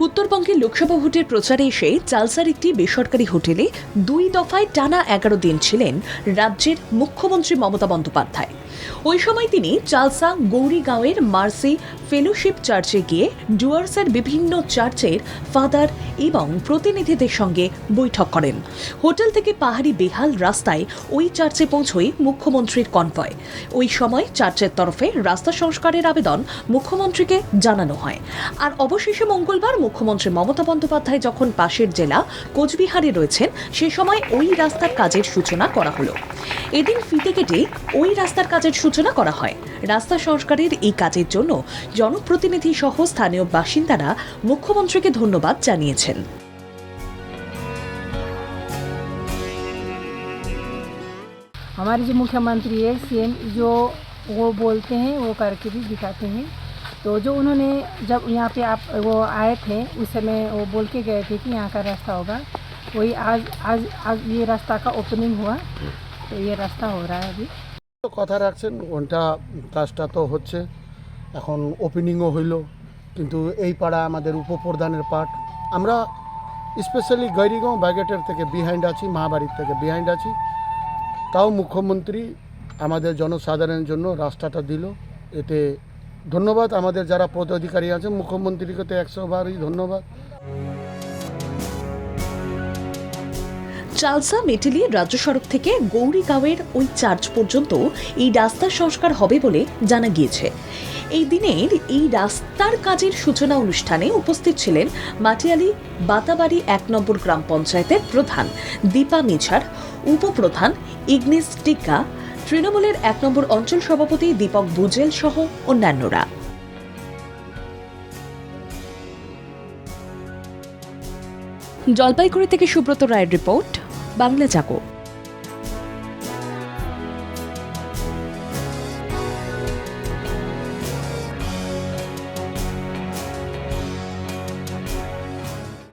উত্তরবঙ্গের লোকসভা ভোটের প্রচারে এসে চালসার একটি বেসরকারি হোটেলে দুই দফায় টানা এগারো দিন ছিলেন রাজ্যের মুখ্যমন্ত্রী মমতা বন্দ্যোপাধ্যায়। ওই সময় তিনি চালসা গৌরীগাঁওয়ের মার্সি ফেলোশিপ চার্চে গিয়ে ডুয়ার্সের বিভিন্ন চার্চের ফাদার এবং প্রতিনিধিদের সঙ্গে বৈঠক করেন। হোটেল থেকে পাহাড়ি বেহাল রাস্তায় ওই চার্চে পৌঁছয় মুখ্যমন্ত্রীর কনভয়। ওই সময় চার্চের তরফে রাস্তা সংস্কারের আবেদন মুখ্যমন্ত্রীকে জানানো হয়। আর অবশেষে মঙ্গলবার মুখ্যমন্ত্রী মমতা বন্দ্যোপাধ্যায় যখন পাশের জেলা কোচবিহারে রয়েছেন, সে সময় ওই রাস্তার কাজের সূচনা করা হলো। এদিন ফিতে কেটে ওই রাস্তার কাজের সূচনা করা হয় রাস্তা সংস্কারের এই কাজের জন্য জনপ্রতিনিধি সহ স্থানীয় বাসিন্দারা মুখ্যমন্ত্রীকে ধন্যবাদ জানিয়েছেন हमारे जो मुख्यमंत्री है सीएम जो वो बोलते हैं वो करके भी दिखाते हैं तो जो उन्होंने जब यहाँ पे आप वो आए थे उस समय वो बोल के गए थे कि यहाँ का रास्ता होगा वही आज आज आज ये रास्ता का ओपनिंग हुआ तो ये रास्ता हो रहा है अभी তো কথা রাখছেন ওটা কাজটা তো হচ্ছে এখন ওপেনিংও হইল কিন্তু এই পাড়া আমাদের উপপ্রধানের পার্ট আমরা স্পেশালি গৈরিগাঁও ব্যাগেটের থেকে বিহাইন্ড আছি মহাবাড়ির থেকে বিহাইন্ড আছি তাও মুখ্যমন্ত্রী আমাদের জনসাধারণের জন্য রাস্তাটা দিল এতে ধন্যবাদ আমাদের যারা পদাধিকারী আছে মুখ্যমন্ত্রীকে তো একশো বারই ধন্যবাদ চালসা মেটেলি রাজ্য সড়ক থেকে গৌরীগাঁওয়ের ওই চার্চ পর্যন্ত এই রাস্তার সংস্কার হবে বলে জানা গিয়েছে। এই দিনের এই রাস্তার কাজের সূচনা অনুষ্ঠানে উপস্থিত ছিলেন মাটিয়ালি বাতাবাড়ি এক নম্বর গ্রাম পঞ্চায়েতের প্রধান দীপা মিছার, উপপ্রধান ইগনেস টিকা তৃণমূলের এক নম্বর অঞ্চল সভাপতি দীপক বুজেল সহ অন্যান্যরা। জলপাইগুড়ি থেকে সুব্রত রায়ের রিপোর্ট। বাংলা জাগো